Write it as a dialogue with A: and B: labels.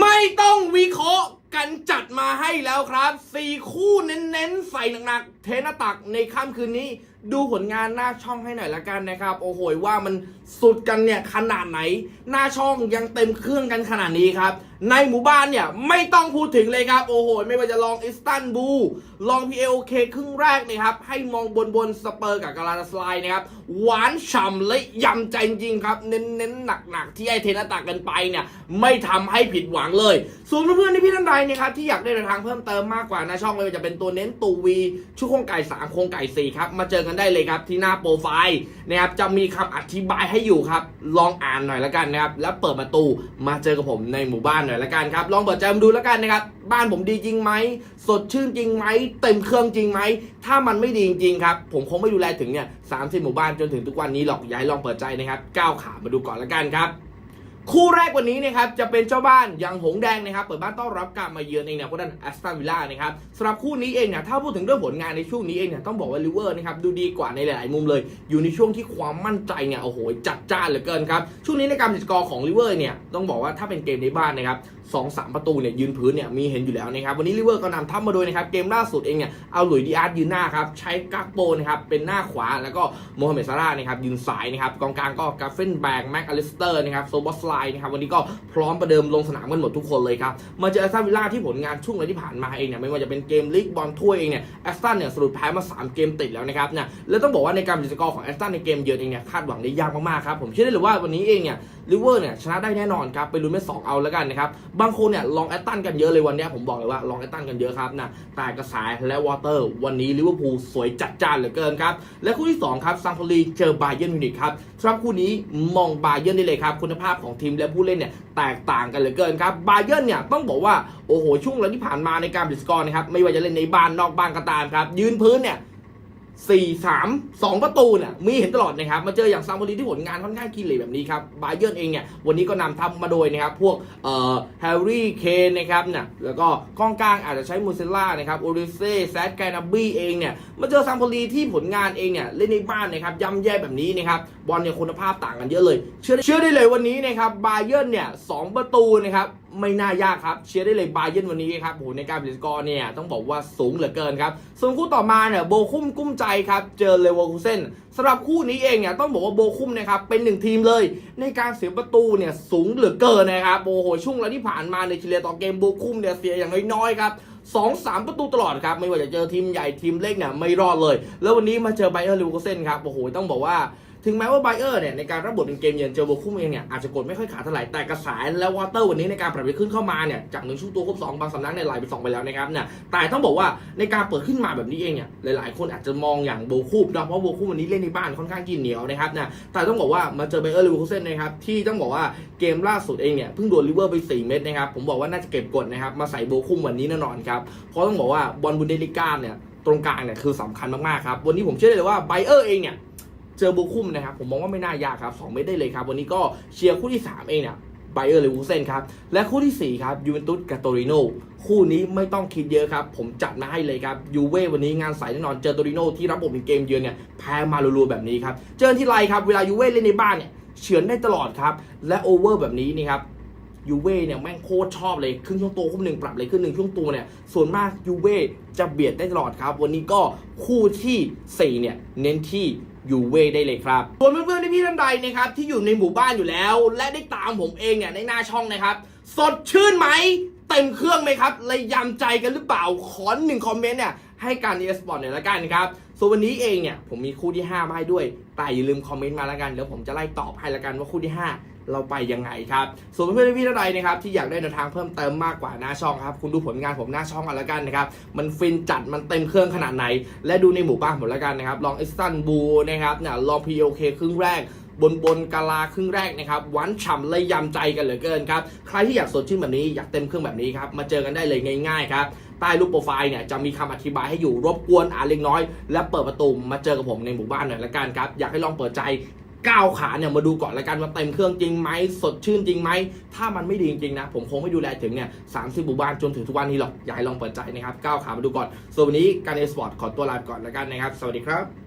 A: ไม่ต้องวิเคราะห์กันจัดมาให้แล้วครับ 4 คู่เน้นๆ ใส่หนักๆ เทนตักในค่ำคืนนี้ ดูผลงานหน้าช่องให้หน่อยละกันนะครับ โอ้โหว่ามันสุดกันเนี่ยขนาดไหน หน้าช่องยังเต็มเครื่องกันขนาดนี้ครับ ในหมู่บ้านเนี่ยไม่ต้องพูดถึงเลยครับ โอ้โห ไม่ว่าจะลองอิสตันบูลลอง PLK คครึ่งแรกนะครับ ให้มองบนบนสเปอร์กับกาลาตาสไลน์นะครับ หวานฉ่ำและยำใจจริงครับ เน้นๆหนักๆ ที่ไอเทนตักกันไปเนี่ยไม่ทำให้ผิดหวังเลย ส่วนเพื่อนๆที่พี่ท่านใดนะครับที่อยากได้แนวทางเพิ่มเติมมากกว่านะช่องไม่ว่าจะเป็นตัวเน้นตูวีชุดโครงไก่3โครงไก่4ครับมาเจอกันได้เลยครับ ที่หน้าโปรไฟล์นะครับจะมีคำอธิบายให้อยู่ครับ ลองอ่านหน่อยละกันนะครับ แล้วเปิดประตูมาเจอกับผมในหมู่บ้านหน่อยละกันครับ ลองเปิดใจมาดูละกันนะครับ บ้านผมดีจริงไหมสดชื่นจริงไหมเต็มเครื่องจริงไหมถ้ามันไม่ดีจริงครับผมคงไม่ดูแลถึงเนี่ยสามสิบหมู่บ้านจนถึงทุกวันนี้หรอกย้ายลองเปิดใจนะครับก้าวขามาดูก่อนละกันครับ คู่แรกวันนี้นะครับจะเป็นเจ้าบ้านยังหงแดงนะครับเปิดบ้านต้อนรับการมาเยือนเองเนี่ยพวกนั้นแอสตันวิลล่านะครับสำหรับคู่นี้เองเนี่ยถ้าพูดถึงเรื่องผลงานในช่วงนี้เองเนี่ยต้องบอกว่าลิเวอร์นะครับดูดีกว่าในหลาย ๆ มุมเลย อยู่ในช่วงที่ความมั่นใจเนี่ยโอ้โหจัดจ้านเหลือเกินครับช่วงนี้ในการติดกอร์ของลิเวอร์เนี่ยต้องบอกว่าถ้าเป็นเกมในบ้านนะครับสองสามประตูเนี่ยยืนพื้นเนี่ยมีเห็นอยู่แล้วนะครับวันนี้ลิเวอร์ก็นำทัพมาโดยนะครับเกมล่าสุดเองเนี่ยเอาหลุยดีอาร์ยืนหน้าครับใช้กักโปนะครับเป็นหน้าขวาแล้วก็โมฮัมเหม็ดซาร่าห์นะครับยืนซ้ายนะครับกองกลางก็กาเฟนแบงแม็กอลิสเตอร์นะครับโซบอสไลนะครับวันนี้ก็พร้อมประเดิมลงสนามกันหมดทุกคนเลยครับมาเจอแอสตันวิลล่าที่ผลงานช่วงที่ผ่านมาเองเนี่ยไม่ว่าจะเป็นเกมลีกบอลถ้วยเองเนี่ยแอสตันเนี่ยสรุปแพ้มา 3 เกมติดแล้วนะครับเนี่ยแล้วต้องบอกว่าในการเป็นสกอร์ของแอสตันในเกมเยือนเองเนี่ยคาดหวังได้ยากมากๆครับผมเชื่อได้เลยว่าวันนี้เองเนี่ยลิเวอร์เนี่ยชนะได้แน่นอนครับไปลุ้นไปสองเอาแล้วกันนะครับบางคนเนี่ยลองแอตตันกันเยอะเลยวันนี้ผมบอกเลยว่าลองแอตตันกันเยอะครับนะแต่กระสายและวอเตอร์วันนี้ลิเวอร์พูลสวยจัดจ้านเหลือเกินครับและคู่ที่สองครับซังโพลีเจอบาเยิร์นมิวนิกครับสำหรับคู่นี้มองบาเยิร์นได้เลยครับคุณภาพของทีมและผู้เล่นเนี่ยแตกต่างกันเหลือเกินครับบาเยิร์นเนี่ยต้องบอกว่าโอ้โหช่วงหลังที่ผ่านมาในการบิสกอร์นะครับไม่ว่าจะเล่นในบ้านนอกบ้านก็ตามครับยืนพื้นเนี่ย สี่สามสองประตูเนี่ยมีเห็นตลอดนะครับ มาเจออย่างซามโบลีที่ผลงานค่อนข้างกินเหลแบบนี้ครับบาเยิร์เองเนี่ยวันนี้ก็นำทัพมาโดยนะครับ พวกเอ่อแฮร์รี่เคนนะครับเนี่ยแล้วก็กองกลางอาจจะใช้มูเซล่านะครับโอริเซ่แซดแกนาบี้เองเนี่ยมาเจอซามโบลีที่ผลงานเองเนี่ยเล่นในบ้านนะครับย่ำแย่แบบนี้นะครับบอลเนี่ยคุณภาพต่างกันเยอะเลย เชื่อเชื่อได้เลยวันนี้นะครับบาเยิร์เนี่ยสองประตูนะครับ ไม่น่ายากครับ เชียร์ได้เลยบาเยนวันนี้ครับโอ้โหในการเปลี่ยนสกอร์เนี่ยต้องบอกว่าสูงเหลือเกินครับ ส่วนคู่ต่อมาเนี่ยโบคุ้มกุ้มใจครับ เจอเลเวอร์คูเซนสำหรับคู่นี้เองเนี่ยต้องบอกว่าโบคุ้มนะครับเป็นหนึ่งทีมเลย ในการเสียประตูเนี่ยสูงเหลือเกินนะครับโอ้โหช่วงแล้วที่ผ่านมาในเฉลี่ยต่อเกมโบคุ้มเนี่ยเสียอย่างน้อยๆครับสองสามประตูตลอดครับ ไม่ว่าจะเจอทีมใหญ่ทีมเล็กเนี่ยไม่รอดเลย แล้ววันนี้มาเจอไบเออร์ลเวอร์คูเซนครับโอ้โหต้องบอกว่า ถึงแม้ว่าไบเออร์เนี่ยในการรับบทเป็นเกมเยือนเจอโบคุ้มเองเนี่ยอาจจะกดไม่ค่อยขาดเท่าไหร่แต่กระแสและวอเตอร์วันนี้ในการปรับไปขึ้นเข้ามาเนี่ยจากหนึ่งช่วตัวครบสองบางสำนักเนี่ยไหลไปสองไปแล้วนะครับเนี่ยแต่ต้องบอกว่าในการเปิดขึ้นมาแบบนี้เองเนี่ยหลายๆ คนอาจจะมองอย่างโบคูบนะเพราะโบคูบวันนี้เล่นในบ้านค่อนข้างกินเหนียวนะครับเนี่ยแต่ต้องบอกว่ามาเจอไบเออร์เลเวอร์คูเซนนะครับที่ต้องบอกว่าเกมล่าสุดเองเนี่ยเพิ่งโดนลิเวอร์ไป 4 เม็ดนะครับผมบอกว่าน่าจะเก็บกดนะครับมาใส่โบคุมวันนี้แน่นอนครับเพราะต้องบอกว่าบอลบุนเดลิก้าเนี่ยตรงกลางเนี่ยคือสำคัญมากๆครับวันนี้ผมเชื่อเลยว่าไบเออร์เองเนี่ย เจอบูคุมนะครับผมมองว่าไม่น่ายากครับ2เมตรได้เลยครับวันนี้ก็เชียร์คู่ที่ 3 เองเนี่ยไบเออร์เลวูเซนครับ และคู่ที่ 4 ครับยูเวนตุสกับโตริโนคู่นี้ไม่ต้องคิดเยอะครับ ผมจัดมาให้เลยครับยูเว่วันนี้งานใสแน่นอนเจอโตริโนที่รับบทเป็นเกมเยือนเนี่ยแพ้มารัวๆแบบนี้ครับ เจอที่ไรครับ เวลายูเว่เล่นในบ้านเนี่ยเฉือนได้ตลอดครับ และโอเวอร์แบบนี้นี่ครับ ยูเว่เนี่ยแม่งโคตรชอบเลยครึ่งช่วงตัวคู่หนึ่งปรับเลยครึ่งหนึ่งช่วงตัวเนี่ยส่วนมากยูเว่จะเบียดได้ตลอดครับ วันนี้ก็คู่ที่ 4 เนี่ยเน้นที่ยูเว่ได้เลยครับส่วนเพื่อนๆที่พี่ท่านใดนะครับที่อยู่ในหมู่บ้านอยู่แล้ว และได้ตามผมเองเนี่ยในหน้าช่องนะครับ สดชื่นไหมเต็มเครื่องไหมครับเลยยำใจกันหรือเปล่าขอหนึ่งคอมเมนต์เนี่ยให้การเอสปอร์ตหน่อยละกันครับ ส่วนวันนี้เองเนี่ยผมมีคู่ที่5มาให้ด้วยแต่อย่าลืมคอมเมนต์มาละกันเดี๋ยวผมจะไล่ตอบให้ละกันว่าคู่ที่ 5 เราไปยังไงครับส่วนเพื่อนๆพี่ท่านใดนะครับที่อยากได้แนวทางเพิ่มเติมมากกว่าหน้าช่องครับคุณดูผลงานผมหน้าช่องกันละกันนะครับมันฟินจัดมันเต็มเครื่องขนาดไหน และดูในหมู่บ้านผมละกันนะครับลองอิสตันบูลนะครับเนี่ยลอง POK คครึ่งแรกบนบนกาลาครึ่งแรกนะครับหวานฉ่ำเลยยำใจกันเหลือเกินครับ ใครที่อยากสดชื่นแบบนี้อยากเต็มเครื่องแบบนี้ครับ มาเจอกันได้เลยง่ายๆครับ ใต้รูปโปรไฟล์เนี่ยจะมีคำอธิบายให้อยู่รบกวนอ่านเล็กน้อย และเปิดประตูมาเจอกับผมในหมู่บ้านหน่อยละกันครับ อยากให้ลองเปิดใจก้าวขาเนี่ยมาดูก่อนละกันว่าเต็มเครื่องจริงไหมสดชื่นจริงไหมถ้ามันไม่ดีจริงนะ ผมคงไม่ดูแลถึงเนี่ยสามสิบหมู่บ้านจนถึงทุกวันนี้หรอกอยากให้ลองเปิดใจนะครับก้าวขามาดูก่อนส่วนวันนี้การเอสปอร์ตขอตัวลาไปก่อนละกันนะครับ สวัสดีครับ